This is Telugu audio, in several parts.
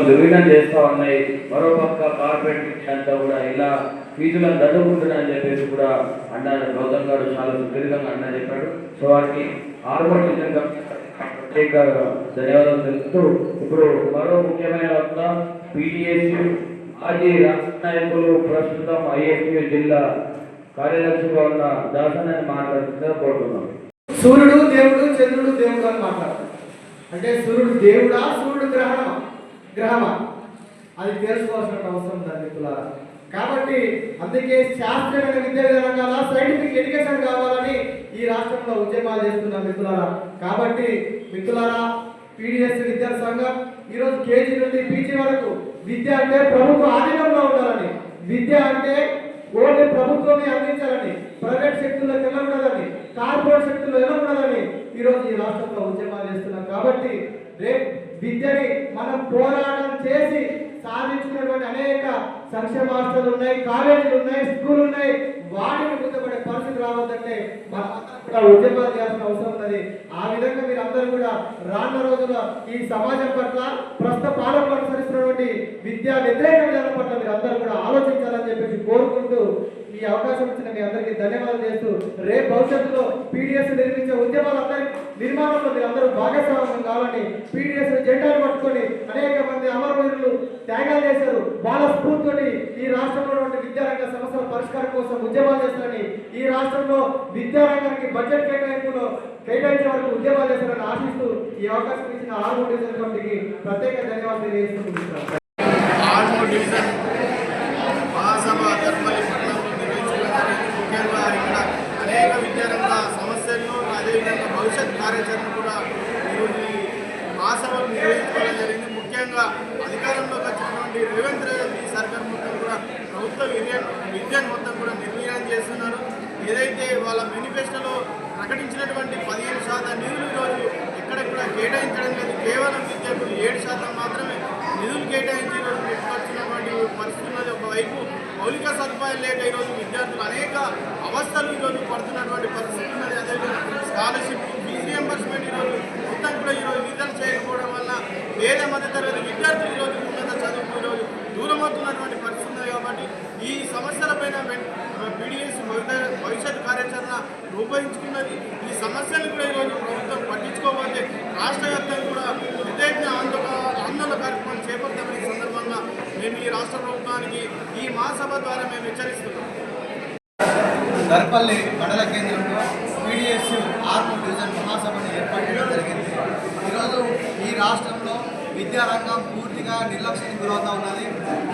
దుర్వినం చేస్తా ఉన్నాయి మరోపక్క కార్పొరేట్ అంతా కూడా ఇలా ఫీజులను దండుకుంటున్నాయని చెప్పేసి కూడా అన్నారు గౌతమ్ గారు చాలా సుదీర్ఘంగా అన్న చెప్పాడు. సో వారికి ఆర్మోర్ డివిజన్ ప్రత్యేక ధన్యవాదాలు తెలుస్తూ ఇప్పుడు మరో ముఖ్యమైన వద్ద పీడిఎస్యు మాజీ రాష్ట్ర నాయకులు ప్రస్తుతం ఐఎస్యు జిల్లా కార్యదర్శిగా ఉన్న దాసనని మాట్లాడుతుందిగా కోరుతున్నాం సూర్యుడు దేవుడు చంద్రుడు దేవుడు అని మాట్లాడతారు అంటే సూర్యుడు దేవుడా సూర్యుడు గ్రహణమా? గ్రహమా అది తెలుసుకోవాల్సిన అవసరం దాని మిత్రులారా కాబట్టి అందుకే శాస్త్రీయమైన విద్యా విధానం సైంటిఫిక్ ఎడ్యుకేషన్ కావాలని ఈ రాష్ట్రంలో ఉద్యమాలు చేస్తున్న మిత్రులారా. కాబట్టి మిత్రులారా పీడిఎస్ విద్యా సంఘం ఈరోజు కేజీ నుండి పీజీ వరకు విద్య అంటే ప్రభుత్వ ఆధీనంలో ఉండాలని విద్య అంటే ఓన్లీ ప్రభుత్వమే అందించాలని ప్రైవేట్ శక్తుల్లో వెళ్ళకూడదని కార్పొరేట్ శక్తుల్లో వెళ్ళకూడదని ఈరోజు ఈ రాష్ట్రంలో ఉద్యమాలు చేస్తున్నాం. కాబట్టి రేపు విద్యని మనం పోరాటం చేసి సాధించినటువంటి అనేక సంక్షేమ హాస్టల్ ఉన్నాయి కాలేజీలు ఉన్నాయి స్కూల్ ఉన్నాయి. వాటిని గుర్తుపడే పరిస్థితి రావద్దంటే కూడా ఉద్యమాలు చేయాల్సిన అవసరం ఉన్నది. ఆ విధంగా మీరు అందరూ కూడా రాన్న రోజున ఈ సమాజం పట్ల ప్రస్తుత పాలకులు అనుసరిస్తున్నటువంటి విద్యా వ్యతిరేక విధానం పట్ల మీరు అందరూ కూడా ఆలోచించాలని చెప్పేసి కోరుకుంటూ ఈ అవకాశం ఇచ్చిన మీ అందరికీ ధన్యవాదాలు చేస్తూ రేపు భవిష్యత్తులో పీడిఎస్ నిర్మించే ఉద్యమాలందరి నిర్మాణంలో మీరు అందరూ భాగస్వామ్యం కావాలని పీడిఎస్ జెండాలు పట్టుకొని అనేక మంది అమరవీరులు త్యాగాలు చేశారు. వాళ్ళ స్ఫూర్తితోటి ఈ రాష్ట్రంలో ఉన్నటువంటి విద్యారంగ సమస్యల పరిష్కారం కోసం ఉద్యమాలు చేస్తారని ఈ రాష్ట్రంలో విద్యారంగానికి బడ్జెట్ కేటాయింపులో కేటాయించే వరకు ఉద్యమాలు చేస్తారని ఆశిస్తూ ఈ అవకాశం ఇచ్చిన ఆరు ప్రత్యేక ధన్యవాదాలు తెలియజేస్తున్నాను ఆర్మూర్ డివిజన్ మహాసభ ధర్మలి పట్టణంలో నిర్వహించడం జరిగింది ముఖ్యంగా ఇక్కడ అనేక విద్యారంగ సమస్యలను అదేవిధంగా భవిష్యత్ కార్యాచరణ కూడా ఈరోజు ఈ మహాసభలు నిర్వహించుకోవడం జరిగింది ముఖ్యంగా అధికారంలోకి వచ్చినటువంటి రేవంత్ రెడ్డి సర్కార్ మొత్తం కూడా ప్రభుత్వ విద్య విద్యను మొత్తం కూడా నిర్వీర్యం చేస్తున్నారు ఏదైతే వాళ్ళ మేనిఫెస్టోలో ప్రకటించినటువంటి పదిహేను శాతం నిధులు ఈరోజు ఎక్కడ కూడా కేటాయించడం లేదు. కేవలం విద్యకు ఏడు శాతం మాత్రమే నిధులు కేటాయించి ఈరోజు పెట్టుకొచ్చినటువంటి పరిస్థితి ఉన్నది. ఒకవైపు మౌలిక సదుపాయాలు లేక ఈరోజు విద్యార్థులు అనేక అవస్థలు ఈరోజు పడుతున్నటువంటి పరిస్థితి ఉన్నది. అదేవిధంగా స్కాలర్షిప్ ఫీజు రియంబర్స్మెంట్ ఈరోజు మొత్తం కూడా ఈరోజు విడుదల చేయకపోవడం వల్ల పేద మధ్య తరగతి ఈరోజు ఉన్నత చదువుకు ఈరోజు దూరం అవుతున్నటువంటి పరిస్థితి ఉన్నది కాబట్టి ఈ సమస్యలపైన పీడిఎస్ భవిష్యత్ కార్యాచరణ నిర్వహించుకున్నది ఈ సమస్యలు కూడా ఈరోజు ప్రభుత్వం పట్టించుకోకపోతే రాష్ట్ర వ్యాప్తంగా కూడా పెద్ద ఆందోళన ఆందోళన కార్యక్రమాలు చేపడతామని ఈ సందర్భంగా మేము ఈ రాష్ట్ర ప్రభుత్వానికి ఈ మహాసభ ద్వారా మేము హెచ్చరిస్తున్నాం. దర్పల్లి మండల కేంద్రంలో పీడిఎస్ ఆర్మూర్ డివిజన్ మహాసభను ఏర్పాటు చేయడం జరిగింది. ఈరోజు ఈ రాష్ట్రంలో విద్యారంగం పూర్తిగా నిర్లక్ష్యం గురవుతూ ఉన్నది.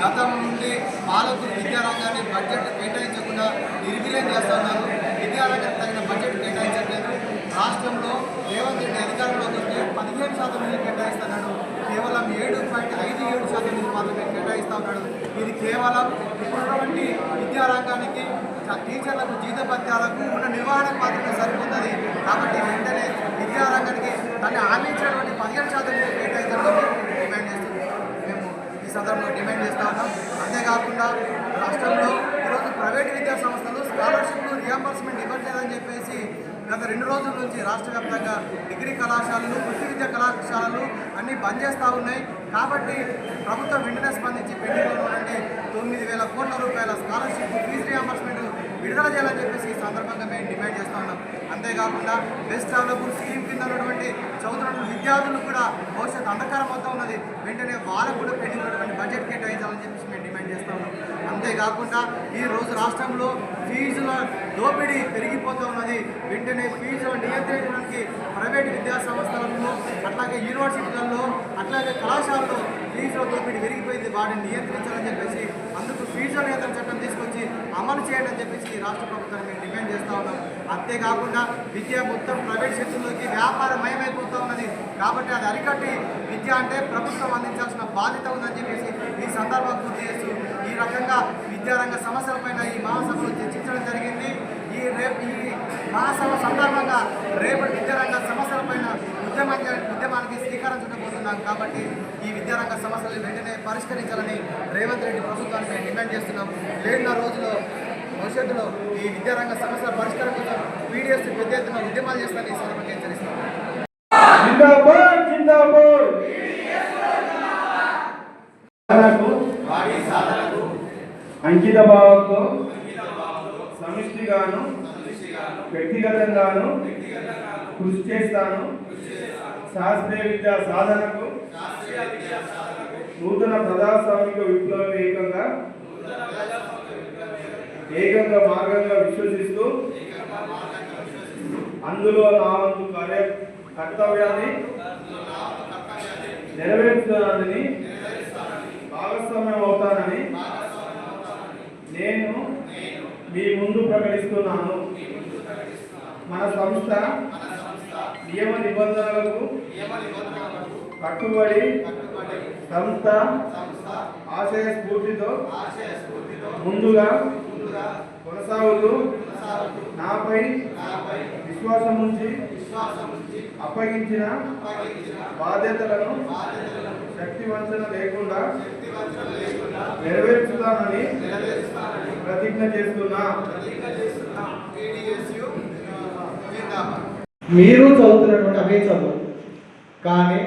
గతం నుండి పాలకులు విద్యారంగాన్ని బడ్జెట్ కేటాయించకుండా నిర్వీర్యం చేస్తున్నారు విద్యారంగానికి తగిన బడ్జెట్ కేటాయించట్లేదు. రాష్ట్రంలో రేవంత్ రెడ్డి అధికారంలోకి వస్తే పదిహేను శాతం నిధులు కేటాయిస్తున్నాడు. కేవలం ఏడు పాయింట్ ఐదు ఏడు శాతం నిధులు మాత్రమే కేటాయిస్తూ ఉన్నాడు. ఇది కేవలం ఇప్పుడున్నటువంటి విద్యారంగానికి టీచర్లకు టీచర్లకు జీతభత్యాలకు ఉన్న నిర్వహణకు మాత్రమే సరిపోతుంది. కాబట్టి వెంటనే విద్యారంగానికి దాన్ని హామీ పదిహేను శాతం నిధులు కేటాయించాలని డిమాండ్ చేస్తుంది మేము ఈ సందర్భంలో డిమాండ్ చేస్తా ఉన్నాం అంతేకాకుండా రాష్ట్రంలో ఈరోజు ప్రైవేట్ విద్యా సంస్థలు స్కాలర్షిప్లు రియంబర్స్మెంట్ ఇవ్వట్లేదని చెప్పేసి గత నుంచి రాష్ట్ర వ్యాప్తంగా డిగ్రీ కళాశాలలు వృత్తి విద్యా కళాశాలలు అన్నీ బంద్ చేస్తూ ఉన్నాయి. కాబట్టి ప్రభుత్వం వెంటనే స్పందించి పెండింగ్లో ఉన్నటువంటి తొమ్మిది వేల కోట్ల రూపాయల స్కాలర్షిప్ ఫీజు రియంబర్స్మెంట్ విడుదల చేయాలని చెప్పేసి ఈ సందర్భంగా మేము డిమాండ్ చేస్తూ ఉన్నాం. అంతేకాకుండా బెస్ట్ డెవలప్మెంట్ స్కీమ్ కింద ఉన్నటువంటి చదువుతున్న విద్యార్థులు కూడా భవిష్యత్ అంధకారం అవుతూ ఉన్నది. వెంటనే వాళ్ళకు కూడా పెండింగ్ ఉన్నటువంటి బడ్జెట్ కేటాయించాలని చెప్పేసి మేము డిమాండ్ చేస్తూ ఉన్నాం. అంతేకాకుండా ఈ రోజు రాష్ట్రంలో ఫీజుల దోపిడీ పెరిగిపోతూ ఉన్నది వెంటనే ఫీజులు నియంత్రించడానికి ప్రైవేట్ విద్యా సంస్థలలో అట్లాగే యూనివర్సిటీలలో అట్లాగే కళాశాలలో ఫీజుల దోపిడీ పెరిగిపోయింది. వాటిని నియంత్రించాలని చెప్పేసి అందుకు ఫీజుల నియంత్రణ చట్టం తీసుకొచ్చి అమలు చేయండి అని చెప్పేసి ఈ రాష్ట్ర ప్రభుత్వాన్ని మేము డిమాండ్ చేస్తూ ఉన్నాం. అంతేకాకుండా విద్య మొత్తం ప్రైవేట్ శక్తుల్లోకి వ్యాపారమయమైపోతూ ఉన్నది. కాబట్టి అది అరికట్టి విద్య అంటే ప్రభుత్వం అందించాల్సిన బాధ్యత ఉందని చెప్పేసి ఈ సందర్భంగా గుర్తు చేస్తూ ఈ రకంగా విద్యారంగ సమస్యలపైన ఈ మహాసభలో చర్చించడం జరిగింది. ఈ రేపు ఈ మహాసభ సందర్భంగా రేపటి విద్యారంగ సమస్యలపైన ఉద్యమం ఉద్యమానికి శ్రీకారం చుట్టబోతున్నాం కాబట్టి ఈ విద్యారంగ సమస్యలు వెంటనే పరిష్కరించాలని రేవంత్ రెడ్డి ప్రభుత్వాన్ని మేము డిమాండ్ చేస్తున్నాం. లేని రోజుల్లో భవిష్యత్తులో ఈ విద్యారంగ సమస్యల పరిష్కారం కోసం పీడిఎస్ పెద్ద ఎత్తున ఉద్యమాలు చేస్తారని ఈ సందర్భంగా హెచ్చరిస్తున్నాం. అంకిత భావంతో గాను వ్యక్తిగతంగాను కృషి చేస్తాను. శాస్త్రీయ విద్యా సాధనకు నూతన ప్రజాస్వామిక విప్లవం ఏకంగా ఏకంగా మార్గంగా విశ్వసిస్తూ అందులో నా వంతు కార్య కర్తవ్యాన్ని నెరవేరుస్తున్నానని భాగస్వామ్యం అవుతానని నేను మీ ముందు ప్రకటిస్తున్నాను. మన సంస్థ నియమ నిబంధనలకు కట్టుబడి సంస్థ ఆశయ స్ఫూర్తితో ముందుగా కొనసాగుతూ నాపై విశ్వాసం ఉంచి అప్పగించిన బాధ్యతలను శక్తి వంచన లేకుండా నెరవేర్చుతానని ప్రతిజ్ఞ చేస్తున్నా. మీరు చదువుతున్నటువంటి అవే చదువు. కానీ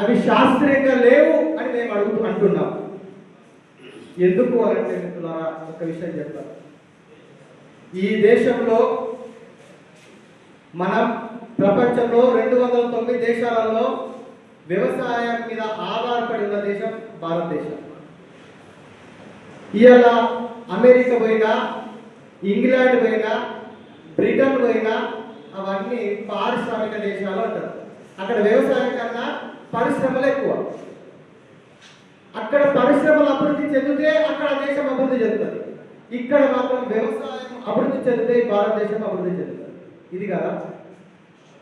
అవి శాస్త్రీయంగా లేవు అని మేము అడుగుతూ అంటున్నాం. ఎందుకు అంటే మిత్రులారా ఒక విషయం చెప్తాను ఈ దేశంలో మనం ప్రపంచంలో రెండు వందల తొమ్మిది దేశాలలో వ్యవసాయం మీద ఆధారపడి ఉన్న దేశం భారతదేశం. ఇవాళ అమెరికా పోయినా ఇంగ్లాండ్ పోయినా బ్రిటన్ పోయినా అవన్నీ పారిశ్రామిక దేశాలు అంటారు. అక్కడ వ్యవసాయం కన్నా పరిశ్రమలు ఎక్కువ. అక్కడ పరిశ్రమలు అభివృద్ధి చెందితే అక్కడ దేశం అభివృద్ధి చెందుతుంది. ఇక్కడ మాత్రం వ్యవసాయం అభివృద్ధి చెందితే భారతదేశం అభివృద్ధి చెందుతుంది. ఇది కదా?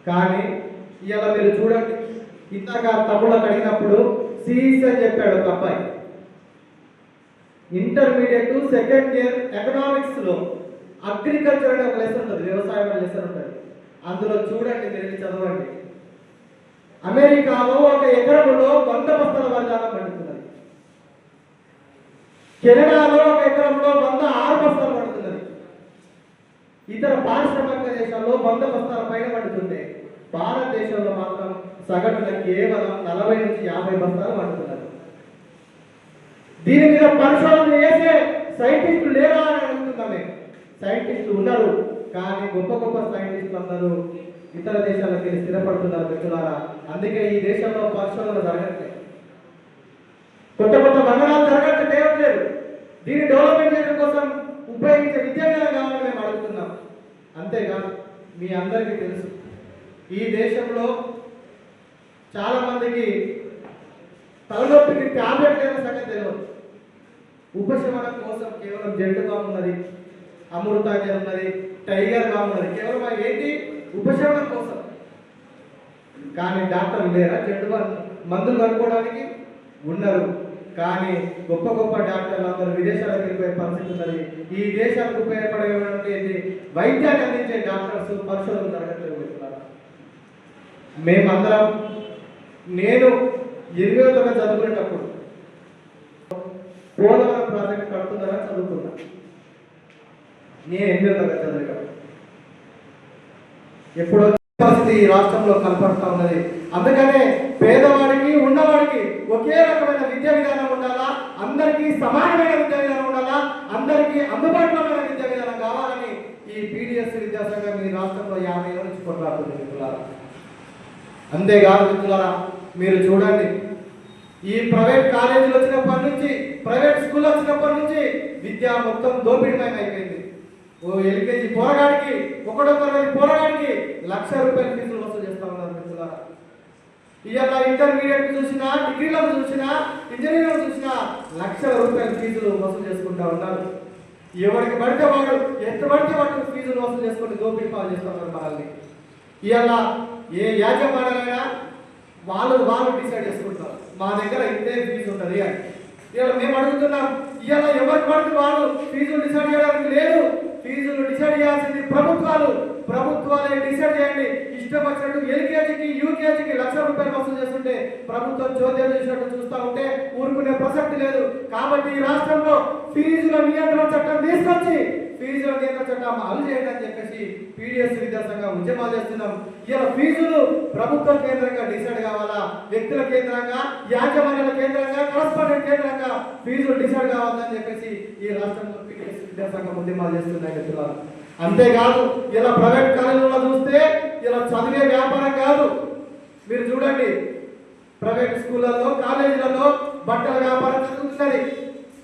కానీ ఇలా మీరు చూడండి ఇందాక తమ్ముడు అడిగినప్పుడు సిఈసి అని చెప్పాడు ఒక అబ్బాయి. ఇంటర్మీడియట్ సెకండ్ ఇయర్ ఎకనామిక్స్లో అగ్రికల్చర్ అనే ఒక లెసన్ ఉంటుంది వ్యవసాయం అనే లెసన్ ఉంటుంది. అందులో చూడండి మీరు చదవండి. అమెరికాలో ఒక ఎకరంలో వంద బస్తాల వరదానం పండుతున్నది. కెనడాలో ఒక ఎకరంలో వంద ఆరు బస్తాలు పండుతుంది ఇతర పారిశ్రామిక దేశాల్లో వంద బస్తాల పైన పడుతుంది భారతదేశంలో మాత్రం సగటున కేవలం నలభై నుంచి యాభై బస్తాలు పడుతున్నారు. దీని మీద పరిశోధన చేసే సైంటిస్టులు లేరా అని అడుగుతున్నామే. సైంటిస్టులు ఉన్నారు కానీ గొప్ప గొప్ప సైంటిస్టులు అందరూ ఇతర దేశాలకు వెళ్ళి స్థిరపడుతున్నారు మిత్రులారా. అందుకే ఈ దేశంలో పరిశోధన జరగట్లేదు కొత్త కొత్త బంగారాలు జరగట్లేదు దీన్ని డెవలప్మెంట్ చేయడం కోసం ఉపయోగించే విద్యార్థులు కావాలని మేము అడుగుతున్నాం. అంతేకాదు మీ అందరికీ తెలుసు. ఈ దేశంలో చాలామందికి తలనొప్పికి టాబ్లెట్ లేని సంగతి తెలియదు. ఉపశమనం కోసం కేవలం జెండు బామ్ ఉన్నది అమృతాజర్ ఉన్నది టైగర్ బామ్ ఉన్నది. కేవలం ఏంటి? ఉపశమనం కోసం. కానీ డాక్టర్లు లేరా? జెండు బామ్ మందులు కనుక్కోవడానికి? ఉన్నారు. కానీ గొప్ప గొప్ప డాక్టర్లు అందరూ విదేశాలకు వెళ్ళిపోయే పరిస్థితి ఉన్నది. ఈ దేశాలకు ఉపయోగపడేటువంటి వైద్యాన్ని అందించే డాక్టర్స్ పరిశోధన జరగట్లేదు మేమందరం నేను ఎనిమిదో తరగతి చదువుకునేటప్పుడు పోలవరం ప్రాజెక్ట్ కడుతున్నారని చదువుకున్నా. నేను ఎనిమిదో తరగతి చదివేటప్పుడు ఎప్పుడో పరిస్థితి రాష్ట్రంలో కనపడతా ఉన్నది. అందుకనే పేద ఒకే రకమైన విద్యా విధానం ఉండాలా? అందరికీ సమానమైన విద్యా విధానం ఉండాలా? అందరికీ అందుబాటులో ఉన్న విద్యా విధానం కావాలని ఈ పీడిఎస్ విద్యాసంఘం ఈ రాష్ట్రంలో యాభై ఏళ్ళ నుంచి కొట్లాడుతుంది మిత్రులారా. అంతేకాదు మిత్రులారా మీరు చూడండి. ఈ ప్రైవేట్ కాలేజీలు వచ్చినప్పటి నుంచి ప్రైవేట్ స్కూల్ వచ్చినప్పటి నుంచి విద్య మొత్తం దోపిడీమయం అయిపోయింది ఓ ఎల్కేజీ పోరగాడికి ఒకడొకరి తరగతి పోరగాడికి లక్ష రూపాయల ఫీజులు వసూలు చేస్తా ఉన్నారు మిత్రులారా. ఇవాళ ఇంటర్మీడియట్ చూసినా డిగ్రీలకు చూసినా ఇంజనీరింగ్ చూసినా లక్షల రూపాయల ఫీజులు వసూలు చేసుకుంటా ఉన్నారు. ఎవరికి పడితే వాళ్ళు ఎంత పడితే వాడు ఫీజులు వసూలు చేసుకుంటే దోపిడీ పాలు చేస్తా మనల్ని. ఇవాళ ఏ యాజమాన్యమైనా వాళ్ళు వాళ్ళు డిసైడ్ చేసుకుంటారు. మా దగ్గర ఇంతే ఫీజు ఉంటుంది అని. ఇవాళ మేము అడుగుతున్నాం ఇవాళ ఎవరికి పడితే వాళ్ళు ఫీజులు డిసైడ్ చేయడానికి లేదు. ఫీజులు డిసైడ్ చేయాల్సింది ప్రభుత్వాలు. ప్రభుత్వాలే డిసైడ్ చేయండి. ఇష్టం వచ్చినట్టు ఎల్కేజీకి యూకేజీకి లక్ష రూపాయలు వసూలు చేస్తుంటే ప్రభుత్వం చోద్యం చేసినట్టు చూస్తూ ఉంటే ఊరుకునే ప్రసక్తి లేదు. కాబట్టి ఈ రాష్ట్రంలో ఫీజుల నియంత్రణ చట్టం తీసుకొచ్చి ఫీజుల నియంత్రణ చట్టం అమలు చేయండి అని చెప్పేసి పీడిఎస్ విద్యాసంఘం ఉద్యమాలు చేస్తున్నాం. ఇలా ఫీజులు ప్రభుత్వ కేంద్రంగా డిసైడ్ కావాలా? వ్యక్తుల కేంద్రంగా యాజమాన్యాల కేంద్రంగా కరస్పాండెంట్ కేంద్రంగా ఫీజులు డిసైడ్ కావాలని చెప్పేసి ఈ రాష్ట్రంలో పీడిఎస్ విద్యాసంఘం ఉద్యమాలు చేస్తున్నాయి మిత్రులారా. అంతేకాదు ఇలా ప్రైవేట్ కాలేజీలో చూస్తే ఇలా చదివే వ్యాపారం కాదు. మీరు చూడండి ప్రైవేట్ స్కూళ్ళల్లో కాలేజీలలో బట్టల వ్యాపారం జరుగుతున్నది.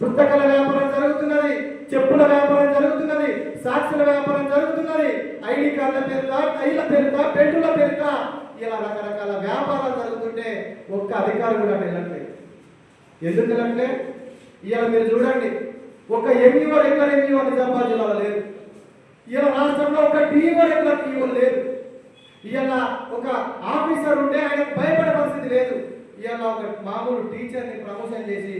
పుస్తకాల వ్యాపారం జరుగుతున్నది చెప్పుల వ్యాపారం జరుగుతున్నది సాక్షుల వ్యాపారం జరుగుతున్నది. ఐడి కార్డుల పేరుత టైల పేరుత పెట్టుల పేరుత ఇలా రకరకాల వ్యాపారాలు జరుగుతుంటే ఒక్క అధికారం కూడా వెళ్ళట్లేదు. ఎందుకు వెళ్ళట్లే? ఇవాళ మీరు చూడండి ఒక ఎంఈఓ ఎక్కడ ఎంఈఓ నిజామాబాద్ జిల్లాలో లేదు ఇలా రాష్ట్రంలో ఒక టీఓ ఎక్కడ టీఓ లేదు. ఇవాళ ఒక ఆఫీసర్ ఉంటే ఆయనకు భయపడే పరిస్థితి లేదు. ఇవాళ ఒక మామూలు టీచర్ని ప్రమోషన్ చేసి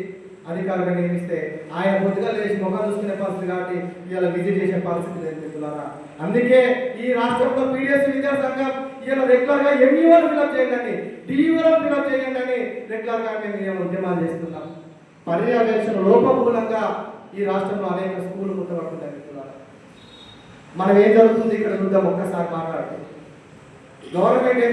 అధికారులుగా నియమిస్తే ఆయన పొద్దుగా లేచి ముఖం చూసుకునే పరిస్థితి కాబట్టి ఇవాళ విజిట్ చేసే పరిస్థితి లేదు మిత్రులారా. అందుకే ఈ రాష్ట్రంలో పీడిఎస్ విద్యా సంఘం ఇలా రెగ్యులర్గా ఎంఈఓలు ఫిలప్ చేయండి డిఈఓలు ఫిలప్ చేయండి అని రెగ్యులర్గా మేము ఉద్యమాలు చేస్తున్నాం. పర్యవేక్షణ లోపమూలంగా ఈ రాష్ట్రంలో అనేక స్కూళ్ళు ముట్టబడుతున్నాయి మిత్రులారా. మనం ఏం జరుగుతుంది? ఇక్కడ చూద్దాం ఒక్కసారి మాట్లాడుతూ గవర్నమెంట్